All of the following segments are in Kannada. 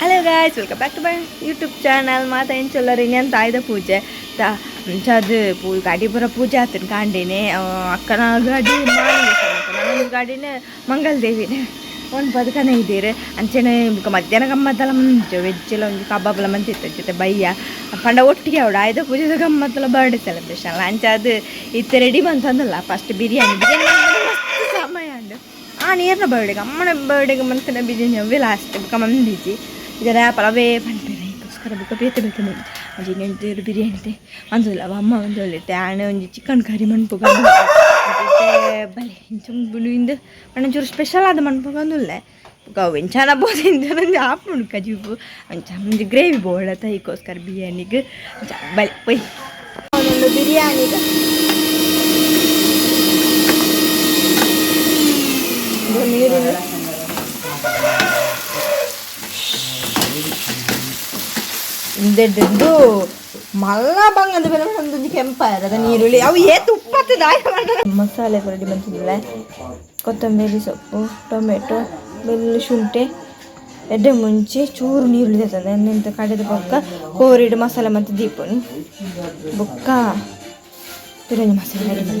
Hello guys welcome back to my YouTube channel ಮಾತಾ ಎಂಚೊಲ್ಲರಿ ಇನ್ನೇನು ಆಯ್ದ ಪೂಜೆ. ತಾ ಅದು ಪೂ, ಗಾಡಿ ಬರೋ ಪೂಜೆ ಆತನ ಕಾಂಡಿನಿ. ಅಕ್ಕನ ಗಾಡಿ ನನ್ನ ಗಾಡಿನೇ ಮಂಗಲ್ ದೇವಿನೇ ಒಂದು ಬದುಕನೇ ಇದ್ದೀರಿ. ಅಂಚೆನೆ ಮಧ್ಯಾಹ್ನ ಗಮ್ಮತ್ತಲ್ಲ ಮುಂಚೆ ವೆಜ್ಜೆಲ್ಲ ಒಂದು ಕಬಾಬೆಲ್ಲ ಮಂತಿತ್ತು ಜೊತೆ ಬಯ್ಯ. ಪಂಡ ಒಟ್ಟಿಗೆ ಅವಳು ಆಯ್ದ ಪೂಜೆದ ಗಮ್ಮತ್ತಲ್ಲ ಬರ್ಡೇ ಸೆಲೆಬ್ರೇಷನ್ ಅಲ್ಲ. ಅಂಚೆ ಅದು ಇತ್ತೆ ರೆಡಿ ಬಂತಂದಲ್ಲ ಫಸ್ಟ್ ಬಿರಿಯಾನಿ. ಬಿರಿಯಾನಿ ಸಮಯ ಅಂಡು ಆ, ನೀರ್ನ ಬರ್ಡೇಗೆ ಅಮ್ಮನ ಬರ್ಡೇಗೆ ಮನ್ಸಿನ ಬಿರಿಯಾನಿ ಅವೇ ಲಾಸ್ಟ್ ಮಂದಿಜಿ. ಇದರ ಪಲವೇ ಪಂಪೇನೆ ಇದಕ್ಕೋಸ್ಕರ ಬುಕ್ಕ ಬೇತೆ ಬೇತೆ ಮಂದಿ ಅಂಜಿ ನೆಂಟರು ಬಿರಿಯಾನಿ ಮಂದಿಲ್ಲ ಅಮ್ಮ ಒಂದು ಒಳ್ಳೆ ಆಣೆ ಒಂಜಿ ಚಿಕನ್ ಕರಿ ಮಣ್ಪುಗ ಬಲೆ ಇಂಚುಂಬುಳಿಂದ ಒಂಚೂರು ಸ್ಪೆಷಲ್ ಆದ ಮಣ್ಪುಗ ಒಂದುಲ್ಲೆ ಅವು ಎಂಚಾನ ಬೋದು ಇಂಚ ಆಪುಂಡು ಕಜಿಬು ಅಂಚ ಮುಂಜಿ ಗ್ರೇವಿ ಬೋಳ ತೈಕೋಸ್ಕರ ಬಿರಿಯಾನಿಗೆ ಬಲೆ ಪೊಯ್ ಬಿರಿಯಾನಿಗೆ ನೀರು ಇಂದೆಡ್ಡು ಮಲ್ಲ ಬಂಗದ ಬೆಲೆ ಒಂದು ಕೆಂಪಾಯರದ ಈರುಳ್ಳಿ. ಅವು ಏತು ಉಪ್ಪತ್ತು ದಾಯ ಮಸಾಲೆ ರೆಡಿ ಬಂತಿದ್ದಿಲ್ಲ. ಕೊತ್ತಂಬರಿ ಸೊಪ್ಪು ಟೊಮೆಟೊ ಬೆಳ್ಳುಳ್ಳಿ ಶುಂಠಿ ಎಡ್ಡೆ ಮುಂಚೆ ಚೂರು ನೀರುಳ್ಳಿ ತಂದೆ ನಿಂತ ಕಡೆದ ಬೊಕ್ಕ ಕೋರಿಡು ಮಸಾಲೆ ಮತ್ತು ದೀಪನು ಬೊಕ್ಕ ಬಿರಿಯಾನಿ ಮಸಾಲೆ ರೆಡಿ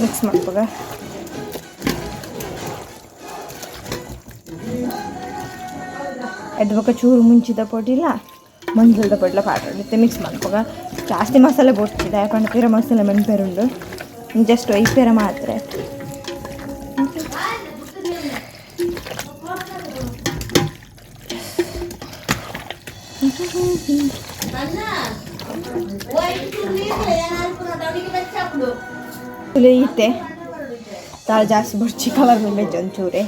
ಮಿಕ್ಸ್ ಮಾಡ್ಬೋದ ಎದ್ದು ಬೊಕ ಚೂರು ಮುಂಚಿದ ಪೊಡಿಲ್ಲ ಮಂಜುಳದ ಪೊಡಿಲ ಪಾಡ್ರತ್ತೆ ಮಿಕ್ಸ್ ಮಾಡ್ಬೋಗ ಜಾಸ್ತಿ ಮಸಾಲೆ ಬೋಡ್ತಿದೆ ಯಾಕಂದ್ರೆ ಪೇರ ಮಸಾಲೆ ಮೆಣಪೇರುಂಡು. ಜಸ್ಟ್ ಐಪೇರ ಮಾತ್ರ. ಈತೆ ತಾಳು ಜಾಸ್ತಿ ಬಡ್ಚಿ ಕಲರ್ ಮೆಂಬೆಜ್ ಒಂಚೂರೆ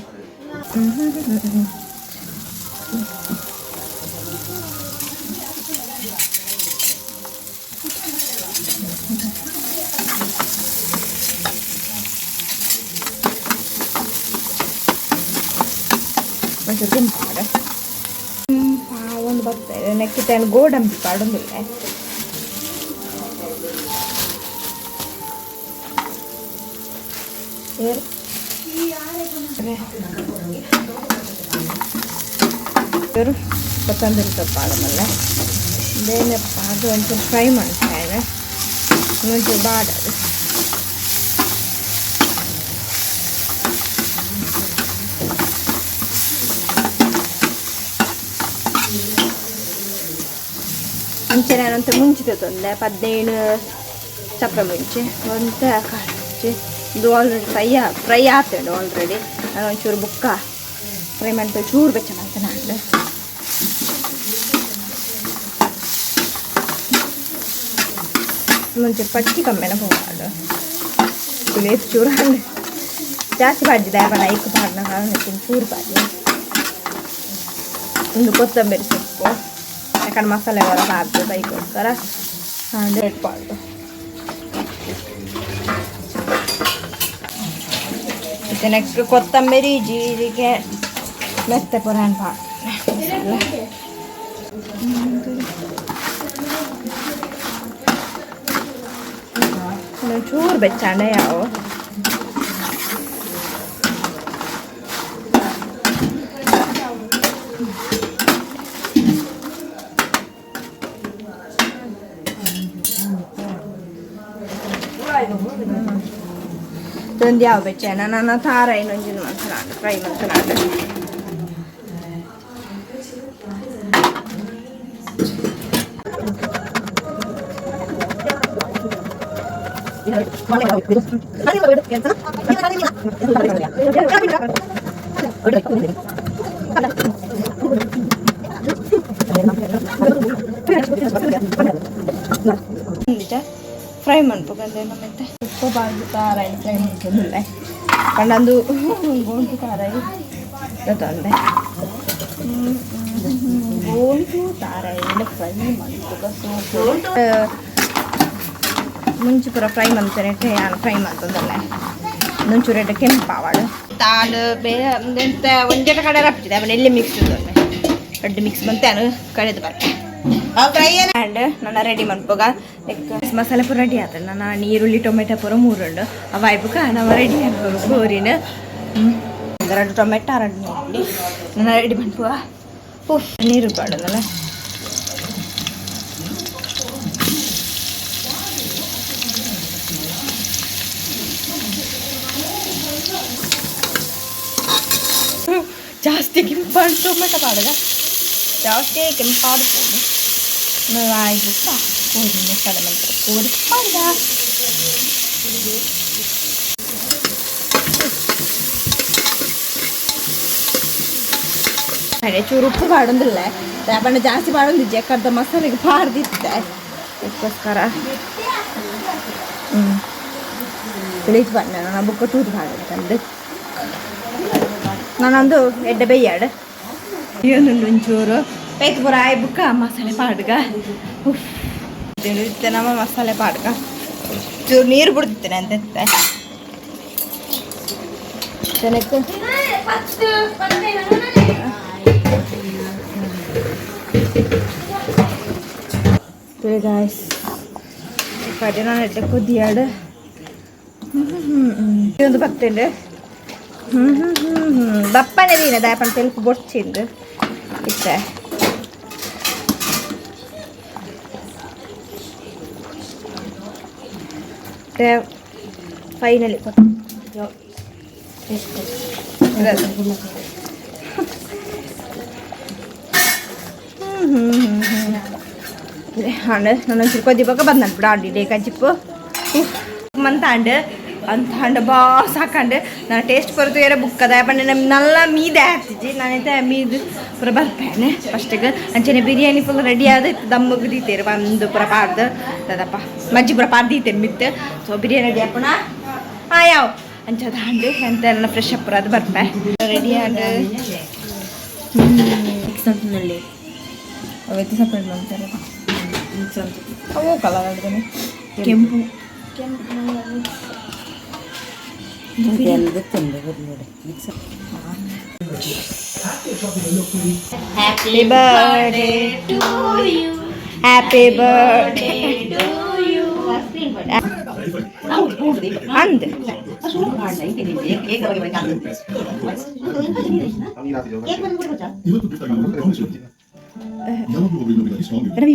ಒಂಚೂರು ಕೆಂಪಾಡ ಒಂದು ಬರ್ತಾ ಇದೆ ನೆಕ್ಸ್ಟ್ ಗೋಡಂಬಿ ಪಾಡೊಂದಿಲ್ಲ Ver. ಇವರು ಕೊತ್ತಂಬರಿ ಸೊಪ್ಪು ಆಡಮಲ್ಲ ಬೇನಪ್ಪ ಅದು ಒಂಚೂರು ಫ್ರೈ ಮಾಡ್ತಾಯಿದೆ ಒಂಚೂರು ಬಾಡ ಹಂಚೆನಂತ ಮುಂಚಿತ ತಂದೆ ಹದಿನೇಳು ಚಪ್ರ ಮುಂಚೆ ಒಂತ ಕಾಚೆ ಇದು ಆಲ್ರೆಡಿ ಫ್ರೈ ಫ್ರೈ ಆಗ್ತೇವೆ ಆಲ್ರೆಡಿ ನಾನು ಒಂಚೂರು ಬುಕ್ಕ ಫ್ರೈ ಮಾಡ್ತೇವೆ ಚೂರು ಬೆಚ್ಚನ ಅಂತ ನಾನು ಮುಂಚೆ ಪಚ್ಚಿ ಕಮ್ಮಿನ ಹೋಗಾಡು ಲೇಸ್ ಚೂರು ಹಾಡು ಜಾಸ್ತಿ ಬಾಡ್ದಿದೆ ಬಣ್ಣ ಇಕ್ಕು ಬಾಡ್ನ ಕಾರಣ ಚೂರು ಬಾಡಿ ಒಂದು ಕೊತ್ತಂಬರಿ ಸೊಪ್ಪು ಯಾಕಂದ್ರೆ ಮಸಾಲೆ ಹೊರ ಹಾಕ್ಬೇಕು ಅದಕ್ಕೋಸ್ಕರ ಅಂದರೆ ಇಟ್ಪಾಡು ಮತ್ತೆ ನೆಕ್ಸ್ಟ್ ಕೊತ್ತಂಬರಿ ಜೀರಿಗೆ ಮೆತ್ತೆ ಪುರಾಣ ಚೂರು ಬೆಚ್ಚಂಡ ಯಾವ ಇದೊಂದು ಯಾವ ಬೆಚ್ಚನ ನನ್ನ ತಾರ ಇನ್ನೊಂದು ಮಂತ್ರಾಂಡು ಫ್ರೈ ಮಂತ್ರಾಂಡು ನಿಜ ಫ್ರೈ ಮಾಡ್ಬೇಕಂದ್ರೆ ನಮ್ಮತ್ತೆ ಉಪ್ಪು ಬಾರ್ದು ಖಾರ ಫ್ರೈ ಮಾಡ್ಕೊಂಡಿಲ್ಲ ಕಂಡಂದು ಗೋಂಟು ಖಾರ ತಂದೆ. ಗೋಂಟು ಖಾರ ಎಲ್ಲ ಫ್ರೈ ಮಾಡ್ಬೇಕು. ಮುಂಚೆ ಪೂರ ಫ್ರೈ ಮಾಡ್ತಾರೆ ನಾನು ಫ್ರೈ ಮಾಡ್ತಂದಲ್ಲ. ಎಡ ಕೆಂಪಾವಾಡು ತಾನು ಬೇರೆ ಒಂದೆಂತ ಒಂದೆಟ ಕಡೆ ರಪ್ಪಿದೆ ಎಲ್ಲಿ ಮಿಕ್ಸ್ ಇದ್ದೊಂದೆ ಕಡ್ಡು ಮಿಕ್ಸ್ ಬಂತೆ ನಾನು ಕಡೆದು ಬರ್ತೆ ಆ್ಯಂಡ್ ನನ್ನ ರೆಡಿ ಮಾಡ್ಬೋಗ ಲೈಕ್ ಮಸಾಲೆ ಪೂರ ರೆಡಿ ಆತ ನನ್ನ ಈರುಳ್ಳಿ ಟೊಮೆಟೊ ಪೂರ ಮೂರುಂಡು. ಆ ಆಯ್ಬೇಕ ನಾವು ರೆಡಿ ಆಗ್ಬೋದು ಗೋರಿನ. ಎರಡು ಟೊಮೆಟೊ, ಎರಡು ನೀರುಳ್ಳಿ. ನನ್ನ ರೆಡಿ ಮಾಡ್ಬೋಗ ಉಫ್ ನೀರು ಬಾಡೋದಲ್ಲ ಜಾಸ್ತಿ ಕೆಂಪಾಡು ಟೊಮೆಟೊ ಪಾಡಗ ಜಾಸ್ತಿ ಕೆಂಪಾಡು ಆಯ್ಬಿಟ್ಟ ಕೋರಿ ಮಸಾಲೆ ಮಾಡ್ತಾರೆ ಕೋರಿ ಪಾಡ ಅದೇ ಚೂರು ಉಪ್ಪು ಪಾಡೊಂದಿಲ್ಲ ಬಣ್ಣ ಜಾಸ್ತಿ ಪಾಡೊಂದಿಜ್ಜೆ ಕರ್ದ ಮಸಾಲೆಗೆ ಪಾಡ್ದಿತ್ತೆ ಅದಕ್ಕೋಸ್ಕರ ಹ್ಞೂ ತಿಳಿದು ಬಣ್ಣ ನಾನು ಬುಕ್ಕ ತೂದು ಪಾಡಂತಂದು ನಾನೊಂದು ಎಡ್ಡೆ ಬೆಯ್ಯಾಡು ಏನೊಂದು ಒಂಚೂರು ಪೈತ್ ಪುರ ಆಯ್ ಬುಕ್ಕ ಮಸಾಲೆ ಪಾಡ್ಗ ಉಫ್ ಇತ್ತೆ ನಮ್ಮ ಮಸಾಲೆ ಪಾಡ್ಗ ಚೂರು ನೀರು ಬಿಡ್ತಿತ್ತೇನೆ ಅಂತ ಎತ್ತೆ ಜನಕ್ಕೆ ಗಾಯ್ಸ್ ಪಡೆ ನಾನು ಎಡ್ಡೆ ಕುದಿಯಾಡು ಒಂದು ಭಕ್ತಂಡು ಹ್ಮ್ ఫైనల్ ആണ് നമ്മൾ ചിലപ്പോൾ ദീപൊക്കെ വന്നിട്ടുണ്ട് ആണ്ടിന്റെ കഞ്ചിപ്പ് മന്ത് ಹಣ್ಣು ನನ್ನ ಚಿರ್ಕೋದಿ ಬಗ್ಗೆ ಬಂದ್ ನನ್ಬಿಡ ಆಡಿಡೆ ಕಜ್ಜಿಪ್ಪು ಮಂತಾಂಡು ಅಂತ ಹಂಡ ಬಾ ಸಾಕಂಡು. ನಾನು ಟೇಸ್ಟ್ ಬರೋದು ಏರ ಬುಕ್ ಅದ. ಪಂಡ ನಮ್ ನಲ್ಲ ಮೀದೆ ಹಾಕ್ತಿದ್ದಿ. ನಾನೈತೆ ಮೀದು ಪುರ ಬರ್ಪೇನೆ. ಫಸ್ಟಿಗೆ ಅಂಚನೆ ಬಿರಿಯಾನಿ ಫುಲ್ ರೆಡಿ ಆದ ದಮ್ಮಗ್ ದೀತೇರು ಒಂದು ಪುರ ಪಾರ್ದು ಅದಪ್ಪ ಮಜ್ಜಿ ಪುರ ಪಾರ್ದು ಮಿತ್ ಮಿತ್ತು ಸೊ ಬಿರಿಯಾನಿ ರೆಡಿ ಹಾಕೋಣ ಹಾಂ ಯಾವ? ಅಂಚದ ಹಂಡು ಎಂತ ಎಲ್ಲ ಫ್ರೆಶ್ ಅಪ್ ಅದು ಬರ್ಪೆ. ರೆಡಿ ಹಂಡು ಸಂತಿನಲ್ಲಿ ವ್ಯತ್ಯಾಸ ಸಪ್ರೇಟ್ ಮಾಡ್ತಾರೆ. ಅವು ಕಲರ್ ಕೆಂಪು. ಕೆಂಪು happy birthday to you happy birthday to you ಅಂದ್ ರವಿ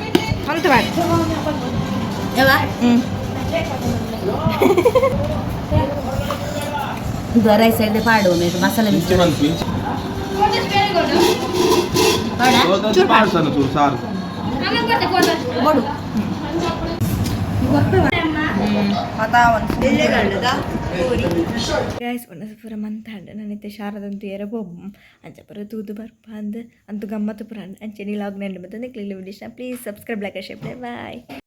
Come to bed. ఇదో రైస్ అయితే పాడు మీకు మసాలా చూడు ಗೈಸ್ ಒಂದಸ ಪೂರ ಮಂತಾಂಡ ನನ್ನೈತೆ ಶಾರದಂತು ಬೊಬ್ಬ ಅಂಚ ಪೂರ ತೂದು ಬರ್ಪ ಅಂದ್ ಅಂತೂ ಗಮ್ಮತ್ತು ಪುರ ಅಂಚೆ ನೀಲಾಗ್ ನೆಂಡು ಮತ್ತೆ ಕ್ಲಿಲ್ video please subscribe like share bye